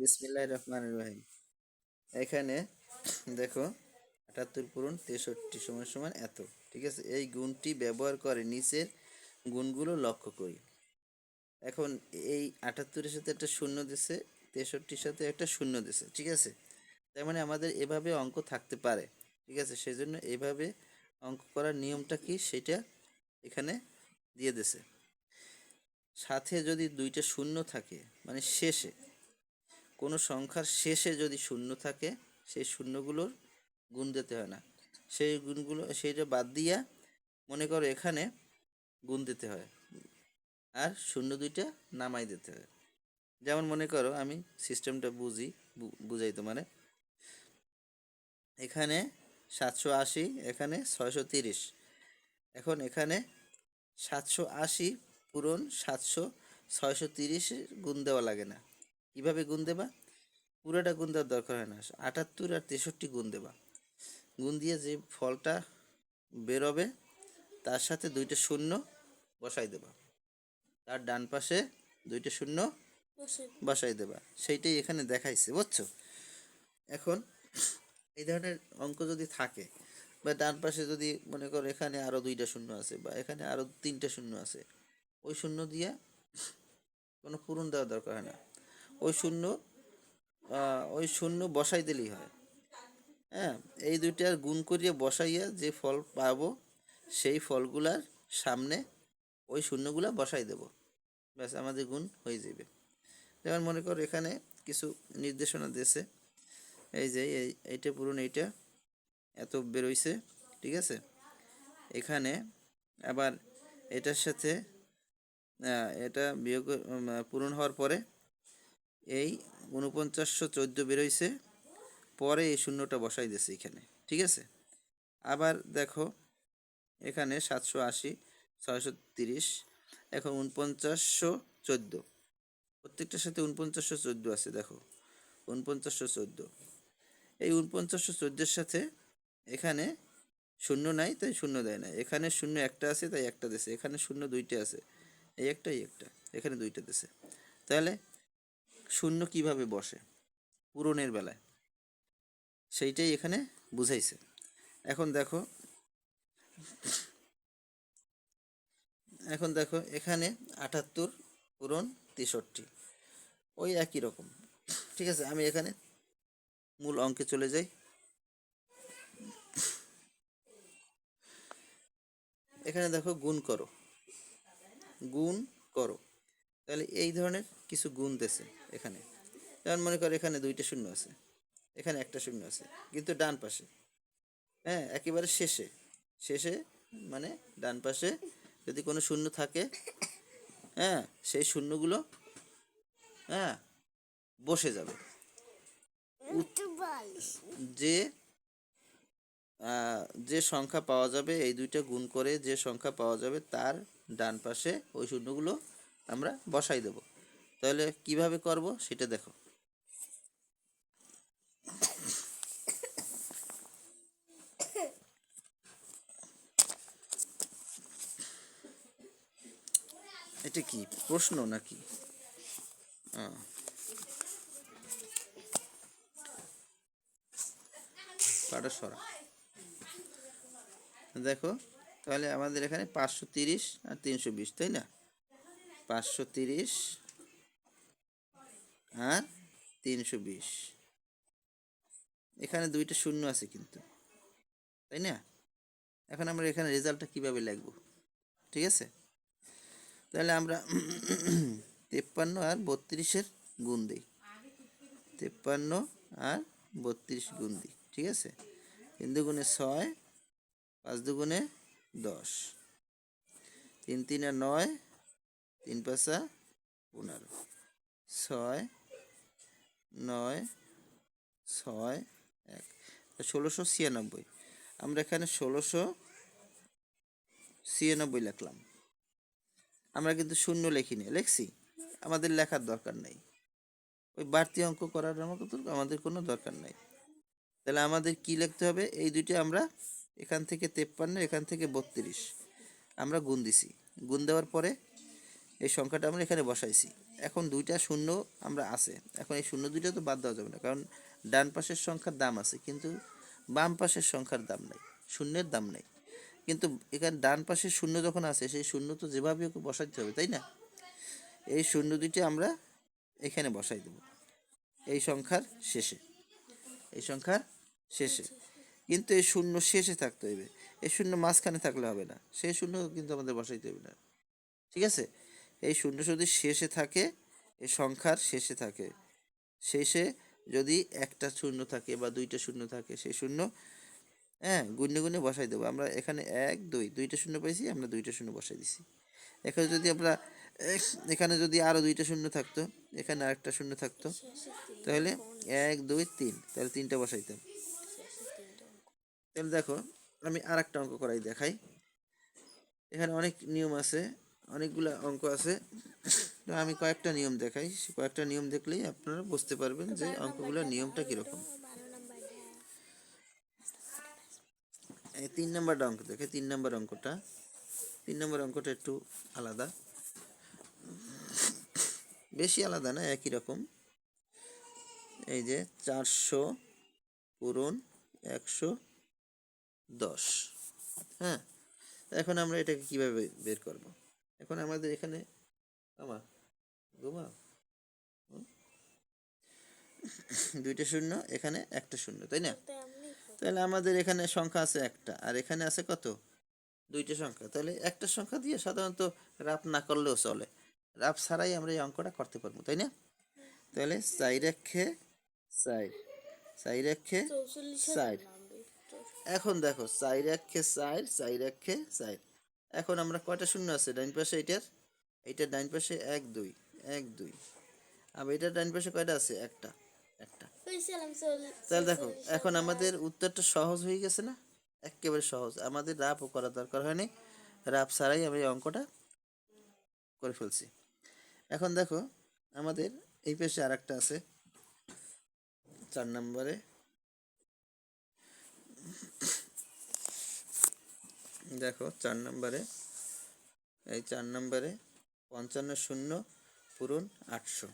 বিসমিল্লাহ রহমান রহিম। এখানে দেখো, আটাত্তর পূরণ তেষট্টি সমান সমান এত। ঠিক আছে? এই গুণটি ব্যবহার করে নিচের গুণগুলো লক্ষ্য করি। এখন এই আটাত্তরের সাথে একটা শূন্য দিছে, তেষট্টির সাথে একটা শূন্য দিছে, ঠিক আছে? তার মানে আমাদের এভাবে অঙ্ক থাকতে পারে, ঠিক আছে? সেই জন্য এইভাবে অঙ্ক করার নিয়মটা কি? সেটা এখানে দিয়ে দিছে। সাথে যদি দুইটা শূন্য থাকে মানে শেষে কোনো সংখ্যার শেষে যদি শূন্য থাকে, সেই শূন্যগুলোর গুণ দিতে হয় না। সেই গুণগুলো, সেইটা বাদ দিয়া মনে করো এখানে গুণ দিতে হয়। আর শূন্য দুইটা নামাই দিতে হয়। যেমন মনে করো আমি সিস্টেমটা বুঝি বুঝাই তোমারে। এখানে সাতশো আশি, এখানে ছয়শো তিরিশ। এখন এখানে সাতশো আশি পূরণ সাতশো ছয়শো তিরিশে গুণ দেওয়া লাগে না। কীভাবে গুণ দেবা পুরোটা গুণ দেওয়ার দরকার হয় না। আটাত্তর আর তেষট্টি গুণ দেবা। গুণ দিয়ে যে ফলটা বেরোবে তার সাথে দুইটা শূন্য বসাই দেবা। তার ডান পাশে দুইটা শূন্য বসাই দেবা। সেইটাই এখানে দেখাইছে বুঝছ? এখন এই ধরনের অঙ্ক যদি থাকে বা ডান পাশে যদি মনে করো এখানে আরও দুইটা শূন্য আছে বা এখানে আরও তিনটা শূন্য আছে ওই শূন্য দিয়া কোনো পূরণ দেওয়ার দরকার হয় না। ওই শূন্য ওই শূন্য বসাই দিলেই হয়। হ্যাঁ এই দুইটার গুণ করিয়ে বসাইয়া যে ফল পাবো, সেই ফলগুলার সামনে ওই শূন্যগুলা বসাই দেব। ব্যাস, আমাদের গুণ হয়ে যাবে। যেমন মনে করো এখানে কিছু নির্দেশনা দিয়েছে। এই যে, এই, এইটা পূরণ, এইটা এত বেরোইছে, ঠিক আছে? এখানে আবার এটার সাথে এটা বিয়োগ পূরণ হওয়ার পরে এই উনপঞ্চাশশো চোদ্দ বেরোইছে, পরে এই শূন্যটা বসাই দিয়েছে এখানে, ঠিক আছে? আবার দেখো, এখানে সাতশো আশি, ছয়শো তিরিশ, এখন উনপঞ্চাশশো চোদ্দ। প্রত্যেকটার সাথে উনপঞ্চাশশো চোদ্দ আছে, দেখো উনপঞ্চাশশো চোদ্দ। এই উনপঞ্চাশশো চোদ্দোর সাথে এখানে শূন্য নাই, তাই শূন্য দেয় না এখানে শূন্য একটা আছে, তাই একটা দিছে। এখানে শূন্য দুইটা আছে, এই একটা এই একটা, এখানে দুইটা দিছে। তাহলে শূন্য কীভাবে বসে? পূরণের বেলায়। সেইটাই এখানে বুঝাইছে। এখন দেখো এখন দেখো, এখানে আটাত্তর পূরণ তেষট্টি। ওই একই রকম। ঠিক আছে, আমি এখানে মূল অঙ্কে চলে যাই। এখানে দেখো, গুণ করো। গুণ করো। তাহলে এই ধরনের কিছু গুণ দেছে এখানে। যেমন মনে করো এখানে দুইটা শূন্য আছে, এখানে একটা শূন্য আছে, কিন্তু ডান পাশে। হ্যাঁ একেবারে শেষে শেষে মানে ডান পাশে যদি কোনো শূন্য থাকে হ্যাঁ সেই শূন্যগুলো হ্যাঁ বসে যাবে। যে যে সংখ্যা পাওয়া যাবে, এই দুইটা গুণ করে যে সংখ্যা পাওয়া যাবে, তার ডান পাশে ওই শূন্যগুলো আমরা বসাই দেব। তাহলে কীভাবে করব সেটা দেখো। এটা কি, প্রশ্ন নাকি? সরা দেখো, তাহলে আমাদের এখানে পাঁচশো তিরিশ আর তিনশো বিশ, তাই না? পাঁচশো তিরিশ। আর তিনশো বিশ। এখানে দুইটা শূন্য আছে কিন্তু, তাই না? এখন আমরা এখানে রেজাল্টটা কীভাবে লিখব? ঠিক আছে? তাহলে আমরা তেপ্পান্ন আর বত্রিশের গুণ দিই। তেপ্পান্ন আর বত্রিশ গুণ দিই, ঠিক আছে? তিন দুগুণে ছয়, পাঁচ দুগুণে দশ। তিন তিনে নয় তিন পাঁচা পনেরো। ছয়, নয়, ছয়, এক। ষোলোশো ছিয়ানব্বই। আমরা এখানে ষোলোশো ছিয়ানব্বই লিখলাম। আমরা কিন্তু শূন্য লিখিনি, লিখছি। আমাদের লেখার দরকার নেই। ওই বাড়তি অঙ্ক করার আমাদের কোনো দরকার নেই। তাহলে আমাদের কি লিখতে হবে? এই দুইটা আমরা এখান থেকে তেপ্পান্ন, এখান থেকে বত্রিশ। আমরা গুণ দিছি। গুণ দেওয়ার পরে এই সংখ্যাটা আমরা এখানে বসাইছি। এখন দুইটা শূন্য আমরা আছে। এখন এই শূন্য দুইটা তো বাদ দেওয়া যাবে না, কারণ ডান পাশের সংখ্যার দাম আছে, কিন্তু বাম পাশের সংখ্যার দাম নাই, শূন্যের দাম নাই। কিন্তু এখানে ডান পাশে শূন্য যখন আছে, সেই শূন্য তো যেভাবে ওকে বসাইতে হবে, তাই না? এই শূন্য দুইটা আমরা এখানে বসাই দেব, এই সংখ্যার শেষে, এই সংখ্যার শেষে। কিন্তু এই শূন্য শেষে থাকতে হবে এই শূন্য মাঝখানে থাকলে হবে না, সেই শূন্য কিন্তু আমাদের বসাইতে হবে না। ঠিক আছে? এই শূন্য যদি শেষে থাকে, এই সংখ্যার শেষে থাকে, শেষে যদি একটা শূন্য থাকে বা দুইটা শূন্য থাকে, সেই শূন্য হ্যাঁ গুণে গুণে বসাই দেবো। আমরা এখানে এক, দুই, দুইটা শূন্য পাইছি, আমরা দুইটা শূন্য বসাই দিছি। এখানে যদি আমরা এখানে যদি আরও দুইটা শূন্য থাকতো, এখানে আরেকটা শূন্য থাকতো, তাহলে এক, দুই, তিন, তাহলে তিনটা বসাইতাম। তাহলে দেখো, আমি আর একটা অঙ্ক করাই দেখাই। এখানে অনেক নিয়ম আছে। অনেকগুলা অঙ্ক আছে। তো আমি কয়েকটা নিয়ম দেখাই। কয়েকটা নিয়ম দেখলেই আপনারা বুঝতে পারবেন যে অঙ্কগুলোর নিয়মটা কীরকম। এই তিন নম্বরটা অঙ্ক দেখে, তিন নম্বর অঙ্কটা। তিন নম্বর অঙ্কটা একটু আলাদা। বেশি আলাদা না, একই রকম। এই যে চারশো পূরণ একশো দশ। হ্যাঁ এখন আমরা এটাকে কীভাবে বের করব? এখন আমাদের এখানে আমার ঘুমা দুইটা শূন্য এখানে একটা শূন্য তাই না? তাহলে আমাদের এখানে সংখ্যা আছে একটা আর এখানে আছে কত? দুইটা সংখ্যা তাহলে একটা সংখ্যা দিয়ে সাধারণত রাপ না করলেও চলে। রাপ ছাড়াই আমরা এই অঙ্কটা করতে পারব তাই না? তাহলে চাই রেখে চাই চাই রেখে চার। এখন দেখো চাই রেখে চার চাই রেখে চার। এখন আমরা কয়টা শূন্য আছে? ডাইন পাশে এটার? এইটার ডাইন পাশে এক দুই এক দুই। আবার এটার ডাইন পাশে কয়টা আছে? একটা একটা। তাহলে দেখো এখন আমাদের উত্তরটা সহজ হয়ে গেছে না? একেবারে সহজ। আমাদের রাপও করা দরকার হয়নি। রাপ ছাড়াই আমি অঙ্কটা করে ফেলছি। এখন দেখো আমাদের এই পাশে আর একটা আছে। চার নম্বরে। দেখো, চার নম্বরে। এই চার নম্বরে পঞ্চান্ন শূন্য পূরণ আটশো।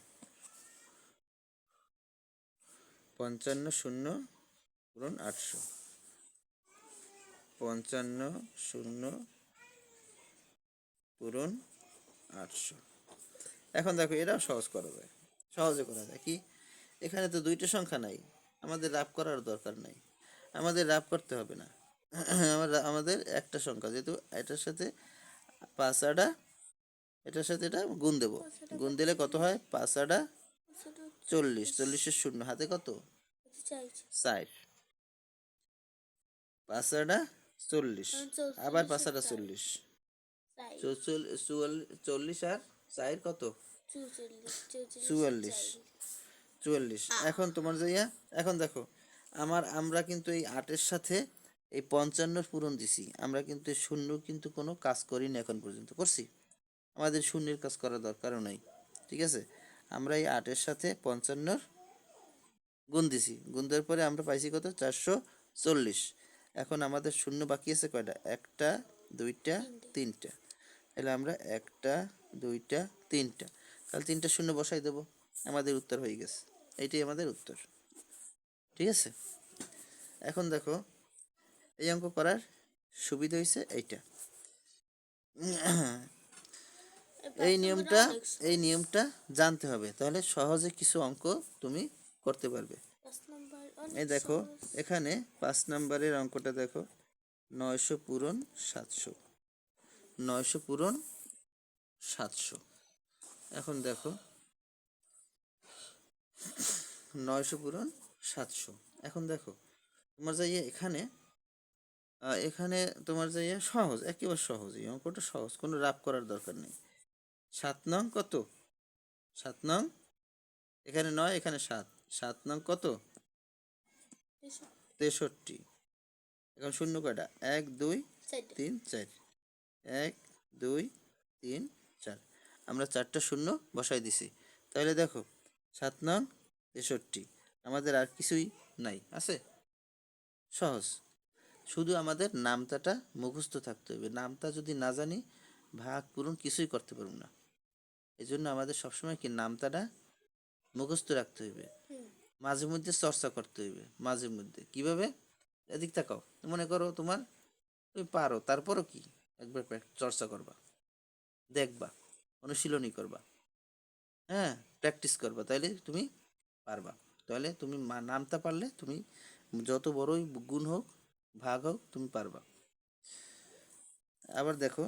পঞ্চান্ন শূন্য পূরণ আটশো। পঞ্চান্ন শূন্য পূরণ আটশো। এখন দেখো এটাও সহজ করা যায়। সহজে করা যায়। কি? এখানে তো দুইটা সংখ্যা নাই। আমাদের রাপ করার দরকার নাই। আমাদের রাপ করতে হবে না। আমরা আমাদের একটা সংখ্যা যেহেতু এটার সাথে পাঁচ আডা এটার সাথে এটা গুণ দেবো। গুণ দিলে কত হয়? পাঁচ আডা চল্লিশ। চল্লিশের শূন্য হাতে কত? ষাট। পাঁচ আডা চল্লিশ আবার পাঁচ আডা চল্লিশ। চল্লিশ আর চার কত? চুয়াল্লিশ চুয়াল্লিশ এখন তোমার যাইয়া এখন দেখো আমার আমরা কিন্তু এই আটের সাথে এই পঞ্চান্নর পূরণ দিছি। আমরা কিন্তু শূন্য কিন্তু কোনো কাজ করিনি এখন পর্যন্ত। করছি? আমাদের শূন্যের কাজ করার দরকারও নাই। ঠিক আছে? আমরা এই আটের সাথে পঞ্চান্নর গুণ দিছি। গুণ দেওয়ার পরে আমরা পাইছি কত? চারশো চল্লিশ। এখন আমাদের শূন্য বাকি আছে কয়টা? একটা, দুইটা, তিনটা। তাহলে আমরা একটা, দুইটা, তিনটা। তাহলে তিনটা শূন্য বসাই দেবো। আমাদের উত্তর হয়ে গেছে। এইটাই আমাদের উত্তর। ঠিক আছে? এখন দেখো এই অঙ্ক করার সুবিধা হয়েছে এইটা। এই নিয়মটা এই নিয়মটা জানতে হবে, তাহলে সহজে কিছু অঙ্ক তুমি করতে পারবে। এই দেখো, এখানে পাঁচ নাম্বারের অঙ্কটা দেখো, নয়শো পূরণ সাতশো। নয়শো পূরণ সাতশো। এখন দেখো, নয়শো পূরণ সাতশো। এখন দেখো, তোমার যাইয়ে এখানে এখানে তোমার যাইয়ে সহজ একেবারে সহজ এই অঙ্কটা সহজ কোনো রাপ করার দরকার নেই। সাত নং কত? সাত নং? এখানে নয় এখানে সাত। সাত নং কত? তেষট্টি। এখন শূন্য কয়টা? এক দুই তিন চার। এক দুই তিন চার। আমরা চারটা শূন্য বসাই দিছি। তাহলে দেখো সাত নং তেষট্টি। আমাদের আর কিছুই নাই আছে? সহজ। শুধু আমাদের নামতাটা মুখস্থ থাকতে হবে। নামতা যদি না জানি ভাগ পূরণ কিছুই করতে পারব না। এই জন্য আমাদের সবসময় কি নামতাটা মুখস্থ রাখতে হইবে মাঝে মধ্যে চর্চা করতে হইবে মাঝে মধ্যে। কীভাবে? এদিক তাকাও। মনে করো তোমার তুমি পারো তারপরও কি? একবার চর্চা করবা। দেখবা অনুশীলনী করবা। হ্যাঁ প্র্যাকটিস করবা তাইলে তুমি পারবা। তাহলে তুমি নামতা পারলে তুমি যত বড়ই গুণ হোক ভাগ হোক, তুমি পারবা। আবার দেখো।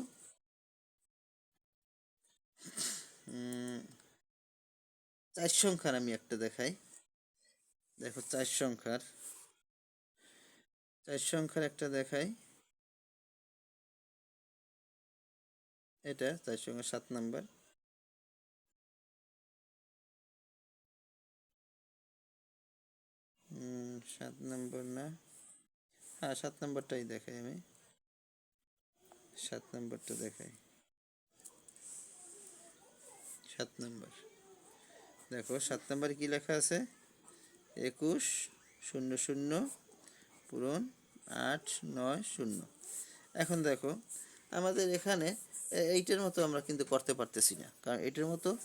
চার সংখ্যার আমি একটা দেখাই। দেখো, চার সংখ্যার। চার সংখ্যার একটা দেখাই। এটা চার সংখ্যা সাত নাম্বার। সাত নম্বর না। হ্যাঁ সাত নম্বরটাই দেখাই আমি। সাত নম্বরটা দেখাই। সাত নম্বর। দেখো, সাত নম্বরে কি লেখা আছে? একুশ শূন্য শূন্য পূরণ আট নয় শূন্য। এখন দেখো, আমাদের এখানে এইটার মতো আমরা কিন্তু করতে পারতেছি না। কারণ এটার মতো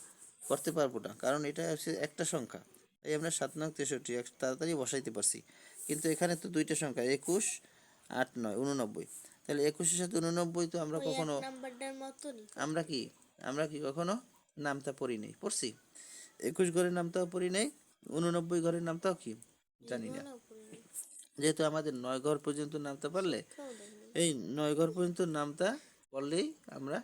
করতে পারব না। কারণ এটা হচ্ছে একটা সংখ্যা। এই আমরা সাত নং তেষট্টি, এক তাড়াতাড়ি বসাইতে পারছি। কিন্তু এখানে তো দুইটা সংখ্যা একুশ আট নয় উননব্বই তাহলে একুশের সাথে উননব্বই তো আমরা কখনো আমরা কি? আমরা কি কখনো নামতা পড়ি নাই? পড়ছি। একুশ ঘরের নামটাও পড়ি নাই উননব্বই ঘরের নামটাও কি? জানি না। যেহেতু আমাদের নয় ঘর পর্যন্ত নামতে পারলে এই নয় ঘর পর্যন্ত নামতা পড়লেই আমরা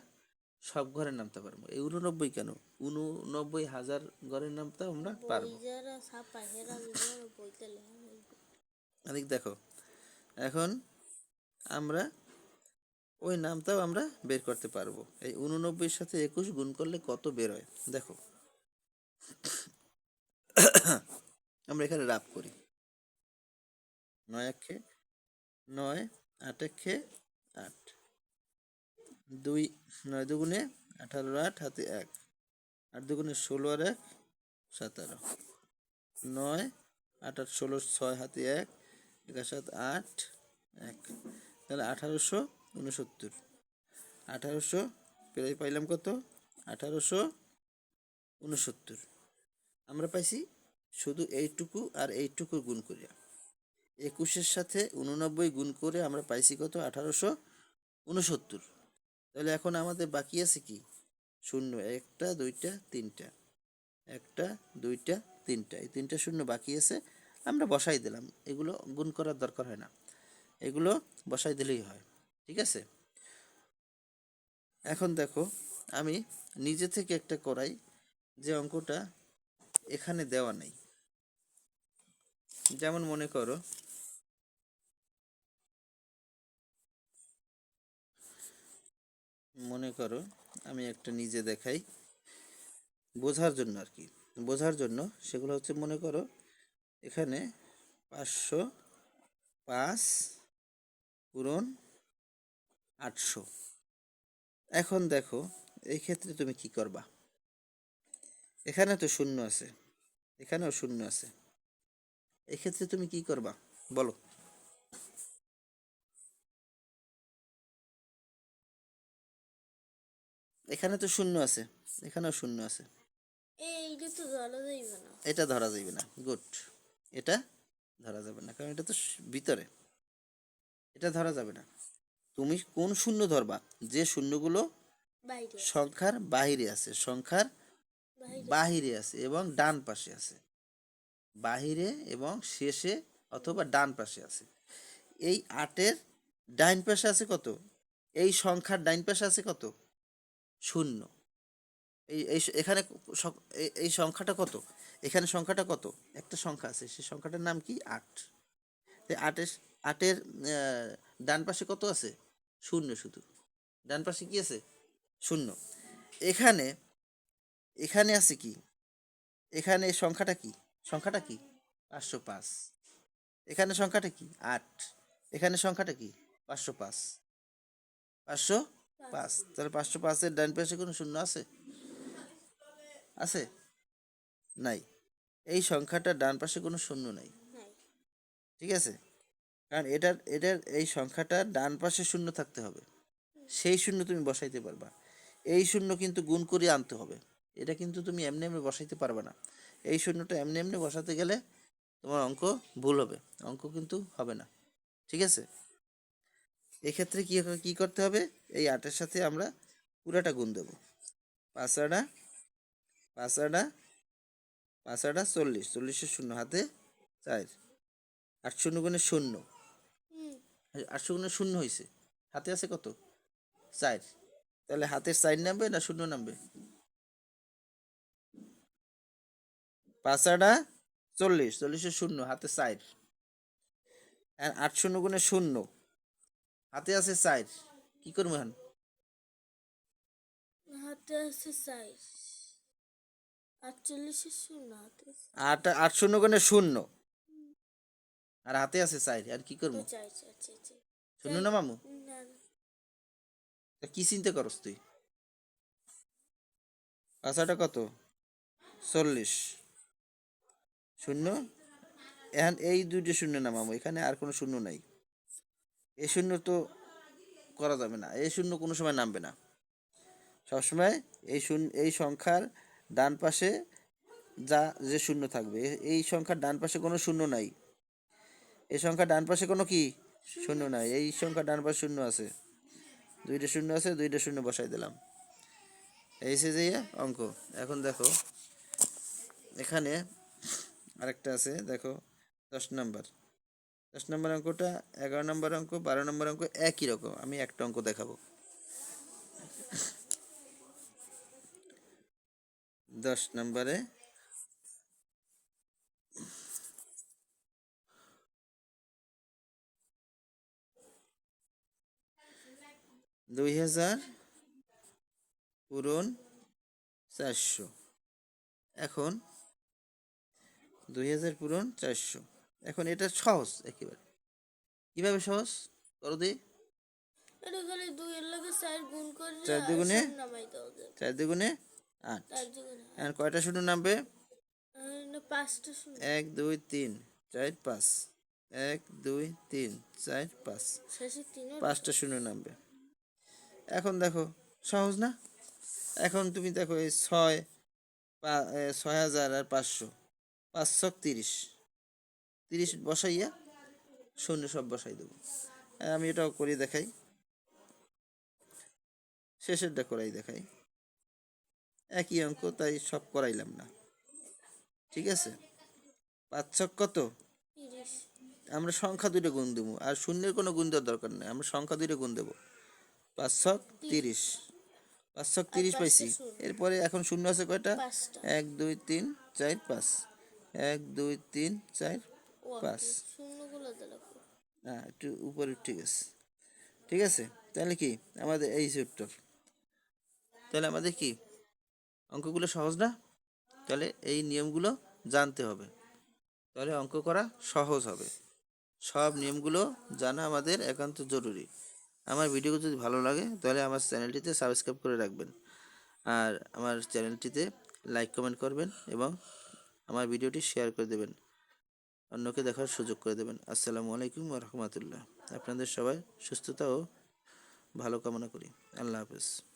সব ঘরের নামতে পারব। এই উননব্বই কেন? উননব্বই হাজার ঘরের নামতা আমরা পারব। এদিক দেখো। এখন আমরা ওই নামটাও আমরা বের করতে পারব। এই উননব্বইয়ের সাথে একুশ গুণ করলে কত বের হয়? দেখো। আমরা এখানে রাপ করি। নয় একে নয়, আট একে আট। দুই, নয় দুগুণে আঠারো, আট হাতে এক। আট দুগুণে ষোলো আর এক, সতেরো। নয়, আট আট ষোলো, ছয় হাতে এক। একাশ সাত আট, এক, তাহলে আঠারোশো উনসত্তর। আঠারোশো প্রায় পাইলাম কত? আঠারোশো উনসত্তর। আমরা পাইছি শুধু এইটুকু আর এইটুকু গুণ করিয়া। একুশের সাথে উননব্বই গুণ করে আমরা পাইছি কত? আঠারোশো উনসত্তর। তাহলে এখন আমাদের বাকি আছে কি? শূন্য, একটা, দুইটা, তিনটা। একটা, দুইটা, তিনটা। এই তিনটা শূন্য বাকি আছে। আমরা বসাই দিলাম। এগুলো গুণ করার দরকার হয় না। এগুলো বসাই দিলেই হয়। ঠিক আছে? এখন দেখো, আমি নিজে থেকে একটা করাই যে অঙ্কটা এখানে দেওয়া নেই। যেমন মনে করো মনে করো আমি একটা নিজে দেখাই। বোঝার জন্য আর কি। বোঝার জন্য সেগুলো হচ্ছে মনে করো এখানে পাঁচশো পাঁচ পূরণ আটশো। এখন দেখো এই ক্ষেত্রে তুমি কি করবা? এখানে তো শূন্য আছে এখানেও শূন্য আছে। এক্ষেত্রে তুমি কি করবা? বলো। এখানে তো শূন্য আছে এখানেও শূন্য আছে। এটা ধরা যাইবে না গুড। এটা ধরা যাবে না কারণ এটা তো ভিতরে। এটা ধরা যাবে না। তুমি কোন শূন্য ধরবা? যে শূন্যগুলো সংখ্যার বাহিরে আছে সংখ্যার বাহিরে। আছে এবং ডান পাশে আছে। বাহিরে এবং শেষে অথবা ডান পাশে আছে। এই আটের ডাইন পাশে আছে কত? এই সংখ্যার ডাইন পাশে আছে কত? শূন্য। এই এই এখানে এই সংখ্যাটা কত? এখানে সংখ্যাটা কত? একটা সংখ্যা আছে, সেই সংখ্যাটার নাম কি? আট। আটের আটের ডান পাশে কত আছে? শূন্য শুধু। ডান পাশে কি আছে? শূন্য। এখানে এখানে আছে কি? এখানে সংখ্যাটা কি? সংখ্যাটা কি? পাঁচশো পাঁচ। এখানে সংখ্যাটা কি? আট। এখানে সংখ্যাটা কি? পাঁচশো পাঁচ। পাঁচশো পাঁচ। তাহলে পাঁচশো পাঁচের ডান পাশে কোনো শূন্য আছে? আছে? নাই। এই সংখ্যাটা ডান পাশে কোনো শূন্য নাই। নাই ঠিক আছে? কারণ এটার এটার এই সংখ্যাটা ডান পাশে শূন্য থাকতে হবে। সেই শূন্য তুমি বসাইতে পারবা। এই শূন্য কিন্তু গুণ করে আনতে হবে। এটা কিন্তু তুমি এমনি এমনি বসাইতে পারবে না। এই শূন্যটা এমনি এমনি বসাতে গেলে তোমার অঙ্ক ভুল হবে। অঙ্ক কিন্তু হবে না। ঠিক আছে? এক্ষেত্রে কী কি করতে হবে? এই আটের সাথে আমরা পুরাটা গুণ দেবো। পাঁচ আটা পাঁচ আটা পাঁচ আটা চল্লিশ চল্লিশের শূন্য হাতে চার। আট শূন্য গুণে শূন্য। আটশো গুণে শূন্য হয়েছে হাতে আছে কত? চার। তাহলে হাতের চার নামবে না শূন্য নামবে? পাঁচ আটা চল্লিশ চল্লিশের শূন্য হাতে চার। আর আট শূন্য গুণে শূন্য হাতে আছে চার। কি করব এখন? হাতে আছে সাইজ আটচল্লিশের শূন্য হাতে আছে। আট আট শূন্য গুণে শূন্য। আর হাতে আছে চার আর কি করব? শূন্য না মামু? না না। তা কি চিন্তা করস তুই? পাঁচাটা কত? চল্লিশ। শূন্য? এখন এই দুইটা শূন্য নামাবো এখানে আর কোনো শূন্য নাই। এই শূন্য তো করা যাবে না এই শূন্য কোনো সময় নামবে না। সবসময় এই শূন্য এই সংখ্যার ডান পাশে যা যে শূন্য থাকবে। এই সংখ্যার ডান পাশে কোনো শূন্য নাই। এই সংখ্যার ডান পাশে কোনো কি? শূন্য নাই। এই সংখ্যার ডান পাশে শূন্য আছে। দুইটা শূন্য আছে, দুইটা শূন্য বসাই দিলাম। এই সে যে অঙ্ক। এখন দেখো, এখানে আরেকটা আছে, দেখো, দশ নম্বর। দশ নম্বর অঙ্কটা, এগারো নম্বর অঙ্ক, বারো নম্বর অঙ্ক একই রকম। আমি একটা অঙ্ক দেখাবো। দশ নম্বরে। দুই হাজার পূরণ চারশো। এখন দুই হাজার পূরণ চারশো। এখন এটা সহজ একেবারে। কীভাবে সহজ? করো দি। চার দুগুণে? চার দুগুণে আট। এখন কয়টা শূন্য নামবে? এক দুই তিন চার পাঁচ। এক দুই তিন চার পাঁচ। পাঁচটা শূন্য নামবে। এখন দেখো সহজ না? এখন তুমি দেখো এই ছয় ছয় হাজার আর পাঁচশো। পাঁচশো তিরিশ। তিরিশ বসাইয়া শূন্য সব বসাই দেবো। আমি এটাও করে দেখাই। শেষেরটা করাই দেখাই। একই অঙ্ক তাই সব করাইলাম না। ঠিক আছে? পাঁচ ছক কত আমরা সংখ্যা দুটো গুণ দেবো আর শূন্যের কোনো গুণ দেওয়ার দরকার নেই আমরা সংখ্যা দুটো গুণ দেবো। পাঁচ ছক তিরিশ। পাঁচ ছক তিরিশ পাইছি। এরপরে এখন শূন্য আছে কয়টা? এক দুই তিন চার পাঁচ। এক দুই তিন চার পাঁচ। হ্যাঁ একটু উপরে ঠিক আছে। ঠিক আছে? তাহলে কি? আমাদের এই উত্তর তাহলে আমাদের কি? অঙ্কগুলো সহজ না? তাহলে এই নিয়মগুলো জানতে হবে। তাহলে অঙ্ক করা সহজ হবে। সব নিয়মগুলো জানা আমাদের একান্ত জরুরি। আমার ভিডিও যদি ভালো লাগে, তাহলে আমার চ্যানেলটিতে সাবস্ক্রাইব করে রাখবেন। আর আমার চ্যানেলটিতে লাইক, কমেন্ট করবেন এবং আমার ভিডিওটি শেয়ার করে দেবেন। অন্যকে দেখার সুযোগ করে দেবেন। আসসালামু আলাইকুম রহমতুল্লাহ। আপনাদের সবাই সুস্থতা ও ভালো কামনা করি। আল্লাহ হাফেজ।